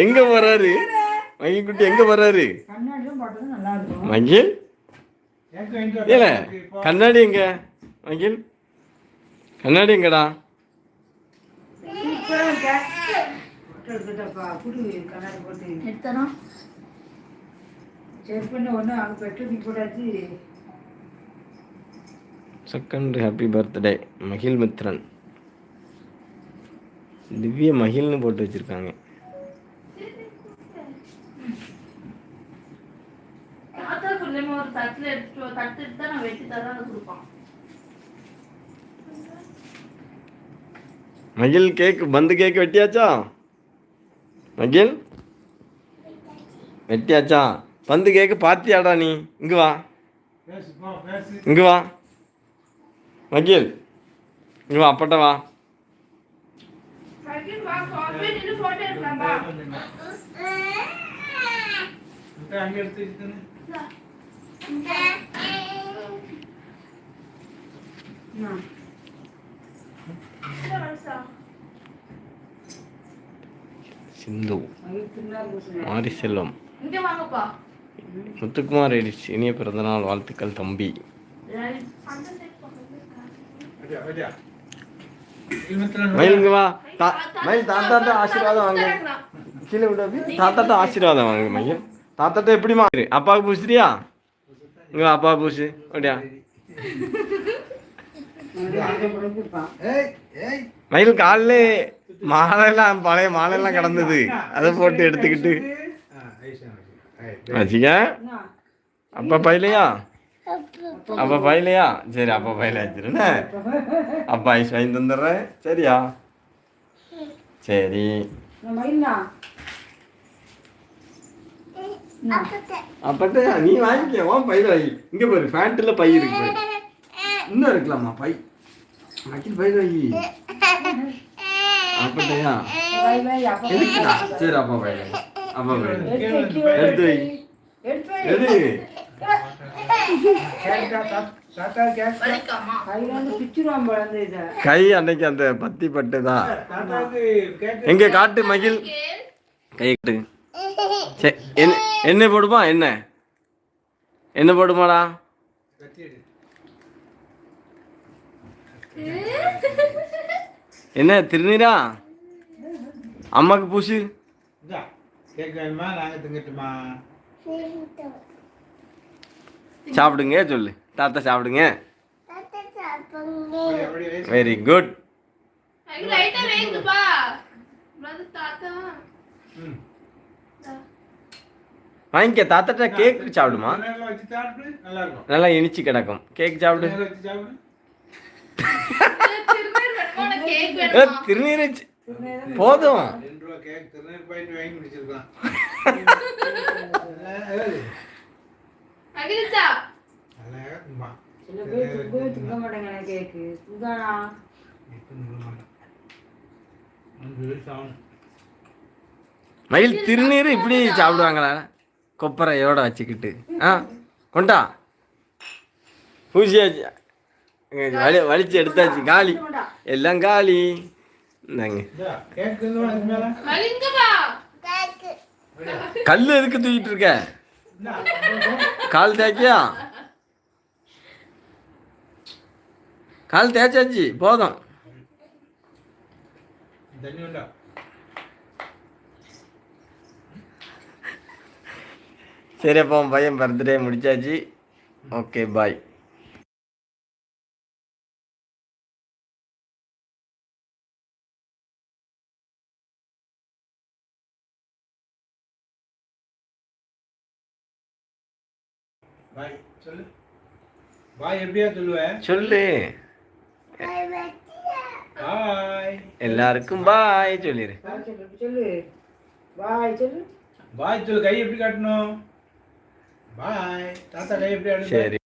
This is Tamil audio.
எங்க போறாரு? மகிழ் குட்டி எங்க இருக்கும் மகிழ் இல்ல கண்ணாடி எங்க? மகிழ் கண்ணாடி எங்கடா? செகண்ட் ஹாப்பி பர்த்டே மகிழ் மித்ரன். திவ்ய மகிழ்னு போட்டு வச்சிருக்காங்க. மகிழ் கேக் பந்து கேக் வெட்டியாச்சா? மகிழ்? வெட்டியாச்சா? பந்து கேக்கு பார்த்தியாடா நீ? இங்க வா. இங்க வா. மகிழ் இங்க வா அப்பட்ட வா. வா போட்டோ சிந்து. மாரி செல்வம் முத்துக்குமார் எடிச் இனிய பிறந்தநாள் வாழ்த்துக்கள் தம்பி. வா தா- மயில் தாத்தாட்ட ஆசீர்வாதம் வாங்க கீழே விட அப்படி. தாத்தாட்ட ஆசீர்வாதம் வாங்க மயில் தாத்தாட்ட எப்படிமா. அப்பாவுக்கு பூசுறியா இங்க வா, அப்பா பூசு அப்படியா முடிஞ்சிருப்பான் ஏய் ஏய் மயில் காலில் மாலையெல்லாம் பழைய மாலையெல்லாம் கிடந்தது அதை போட்டு எடுத்துக்கிட்டு வச்சுக்க அப்பா பையிலையா அப்பா. பையிலையா? சரி அப்பா பையில வச்சிருண்ணே அப்பா ஐஸ் வாங்கி தந்துடுறேன் சரியா? சரி. அப்பட்டா. நீ வாங்கிக்க. உன் பையில வை. இங்க பாரு ஃபேண்ட்ல பை இருக்கு பாரு. இன்னும் இருக்கலாமா? பை. மக்கில் பையில வை. அப்பட்டையா? சரி அப்பா பையில. அப்பா பையில வை. எடுத்து வை, எடுத்து கை அன்னைக்கு அந்த பத்தி தாத்தாக்கு கேட்டு எங்க காட்டு மகிழ்? கை காட்டு. சரி என்ன என்ன போடுமா என்ன என்ன போடுமாடா. என்ன திருநீரா? அம்மாக்கு பூசு. நாங்க திங்கட்டுமா? சாப்பிடுங்க சொல்லு. தாத்தா சாப்பிடுங்க. வெரி குட் தாத்தா. வாங்கிக்க தாத்தாட்ட கேக் சாப்பிடுமா? நேரில் வச்சு சாப்பிடு நல்லா இருக்கும் நல்லா இனிச்சு கிடக்கும். கேக் சாப்பிடு. நேரில் வச்சு சாப்பிடு. திருநீர் போதும். அகிலிச்சா. சில பேர் துக்க மாட்டாங்க கேக்கு. மயில் திருநீர் இப்படி சாப்பிடுவாங்களா? கொப்பரையோட வச்சுக்கிட்டு. ஆ கொண்டா. பூசியாச்சு வலி வலிச்சு எடுத்தாச்சு காலி. எல்லாம் காலி. இந்தாங்க. கல் எதுக்கு தூக்கிட்டு இருக்க? இந்தா, கால் தேய்க்கியா? கால் தேய்ச்சாச்சு போதும். சரி அப்போ பையன் பர்த்டே முடிச்சாச்சு. ஓகே பாய் பாய் சொல்லு. பாய் எப்படியா சொல்லுவ? சொல்லு. பாய். எல்லாருக்கும் பாய் சொல்லிடு பாய் சொல்லு. சொல்லு பாய் சொல்லு பாய் சொல்லு கை எப்படி காட்டணும்? பாய். தாத்தா கை எப்படி சரி.